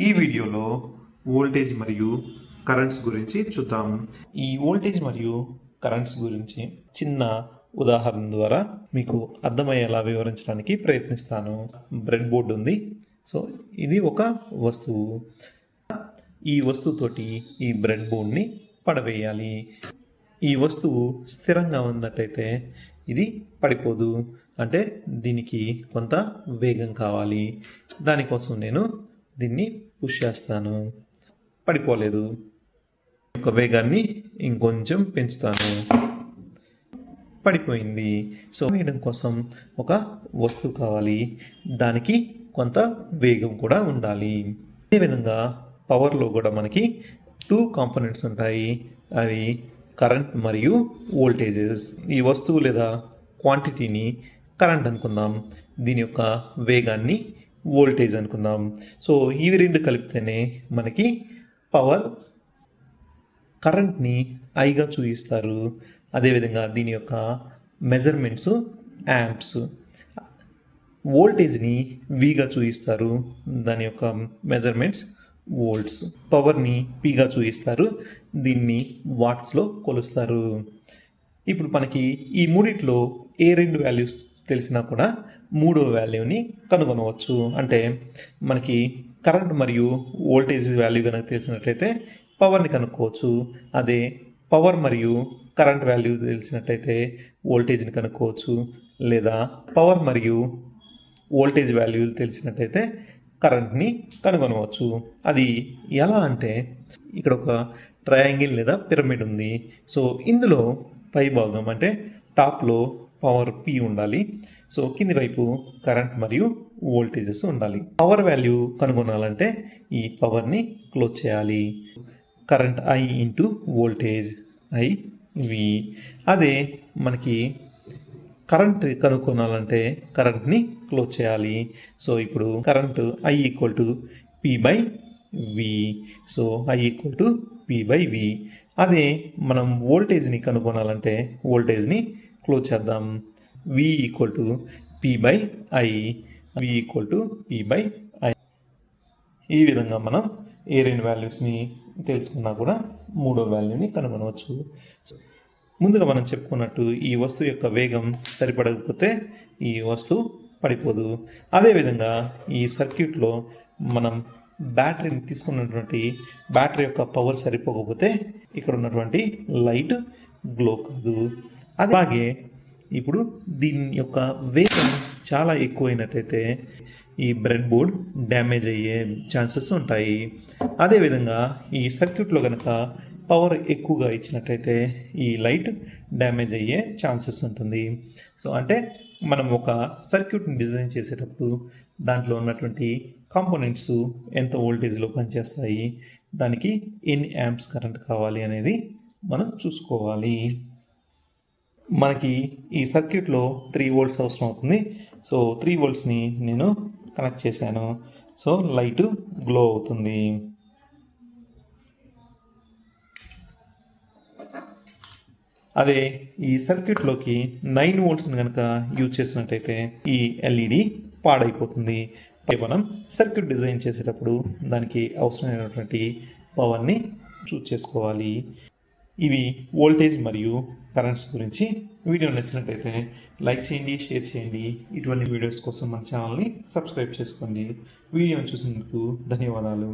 ఈ వీడియోలో వోల్టేజ్ మరియు కరెంట్స్ గురించి చూద్దాం. ఈ వోల్టేజ్ మరియు కరెంట్స్ గురించి చిన్న ఉదాహరణ ద్వారా మీకు అర్థమయ్యేలా వివరించడానికి ప్రయత్నిస్తాను. బ్రెడ్ బోర్డ్ ఉంది. సో ఇది ఒక వస్తువు. ఈ వస్తువుతోటి ఈ బ్రెడ్ బోర్డ్ని పడవేయాలి. ఈ వస్తువు స్థిరంగా ఉన్నట్టయితే ఇది పడిపోదు. అంటే దీనికి కొంత వేగం కావాలి. దానికోసం నేను దీన్ని పుష్ చేస్తాను. పడిపోలేదు. యొక్క వేగాన్ని ఇంకొంచెం పెంచుతాను. పడిపోయింది. సో వేయడం కోసం ఒక వస్తువు కావాలి. దానికి కొంత వేగం కూడా ఉండాలి. అదేవిధంగా పవర్లో కూడా మనకి టూ కాంపోనెంట్స్ ఉంటాయి. అవి కరెంట్ మరియు వోల్టేజెస్ ఈ వస్తువు లేదా క్వాంటిటీని కరెంట్ అనుకుందాం. దీని యొక్క వేగాన్ని వోల్టేజ్ అనుకుందాం. సో ఇవి రెండు కలిపితేనే మనకి పవర్ కరెంట్ని ఐగా చూపిస్తారు. అదేవిధంగా దీని యొక్క మెజర్మెంట్స్ యాంప్స్ వోల్టేజ్ని వీగా చూపిస్తారు. దాని యొక్క మెజర్మెంట్స్ వోల్ట్స్ పవర్ని పీగా చూపిస్తారు. దీన్ని వాట్స్లో కొలుస్తారు. ఇప్పుడు మనకి ఈ మూడిట్లో ఏ రెండు వాల్యూస్ తెలిసినా కూడా మూడో వాల్యూని కనుగొనవచ్చు. అంటే మనకి కరెంట్ మరియు వోల్టేజ్ వాల్యూ కనుక తెలిసినట్లయితే పవర్ని కనుక్కోవచ్చు. అదే పవర్ మరియు కరెంట్ వాల్యూ తెలిసినట్టయితే వోల్టేజ్ని కనుక్కోవచ్చు. లేదా పవర్ మరియు వోల్టేజ్ వాల్యూ తెలిసినట్టయితే కరెంట్ని కనుగొనవచ్చు. అది ఎలా అంటే ఇక్కడ ఒక ట్రయాంగిల్ లేదా పిరమిడ్ ఉంది. సో ఇందులో పై భాగం అంటే టాప్లో పవర్ పి ఉండాలి. సో కింది వైపు కరెంట్ మరియు వోల్టేజెస్ ఉండాలి. పవర్ వాల్యూ కనుగొనాలంటే ఈ పవర్ని క్లోజ్ చేయాలి. Current I into voltage I V అదే మనకి కరెంట్ కనుక్కోనాలంటే కరెంట్ని క్లోజ్ చేయాలి. సో ఇప్పుడు current I equal to P by V so I equal to P by V అదే మనం వోల్టేజ్ని కనుగొనాలంటే వోల్టేజ్ని క్లోజ్ చేద్దాం. V equal to P by I V equal to P by I ఈ విధంగా మనం ఏ రెండు వాల్యూస్ని తెలుసుకున్నా కూడా మూడో వాల్యూని కనుగొనవచ్చు. ముందుగా మనం చెప్పుకున్నట్టు ఈ వస్తువు యొక్క వేగం సరిపడకపోతే ఈ వస్తువు పడిపోదు. అదేవిధంగా ఈ సర్క్యూట్లో మనం బ్యాటరీని తీసుకున్నటువంటి బ్యాటరీ యొక్క పవర్ సరిపోకపోతే ఇక్కడ ఉన్నటువంటి లైట్ గ్లో కాదు. అలాగే ఇప్పుడు దీని యొక్క వేగం చాలా ఎక్కువైనట్టయితే ఈ బ్రెడ్ బోర్డ్ డ్యామేజ్ అయ్యే ఛాన్సెస్ ఉంటాయి. అదేవిధంగా ఈ సర్క్యూట్లో కనుక పవర్ ఎక్కువగా ఇచ్చినట్టయితే ఈ లైట్ డ్యామేజ్ అయ్యే ఛాన్సెస్ ఉంటుంది. సో అంటే మనం ఒక సర్క్యూట్ని డిజైన్ చేసేటప్పుడు దాంట్లో ఉన్నటువంటి కాంపోనెంట్స్ ఎంత వోల్టేజ్లో పనిచేస్తాయి దానికి ఎన్ని యాంప్స్ కరెంట్ కావాలి అనేది మనం చూసుకోవాలి. మనకి ఈ సర్క్యూట్లో త్రీ వోల్ట్స్ అవసరం అవుతుంది. సో త్రీ వోల్ట్స్ని నేను కనెక్ట్ చేశాను. సో లైట్ గ్లో అవుతుంది. అదే ఈ సర్క్యూట్లోకి నైన్ వోల్ట్స్ని కనుక యూజ్ చేసినట్టయితే ఈ ఎల్ఈడి పాడైపోతుంది. మనం సర్క్యూట్ డిజైన్ చేసేటప్పుడు దానికి అవసరమైనటువంటి పవర్ని చూస్ చేసుకోవాలి. ఇవి వోల్టేజ్ మరియు కరెంట్స్ గురించి వీడియో నచ్చినట్టయితే లైక్ చేయండి షేర్ చేయండి. ఇటువంటి వీడియోస్ కోసం మన ఛానల్ని సబ్స్క్రైబ్ చేసుకోండి. వీడియోని చూసినందుకు ధన్యవాదాలు.